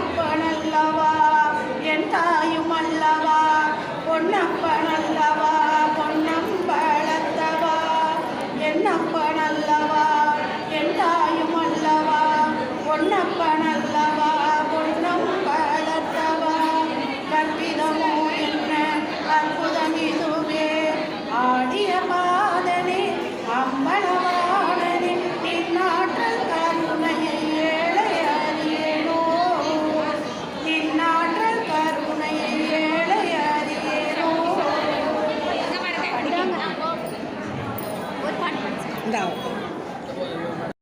ربنا الله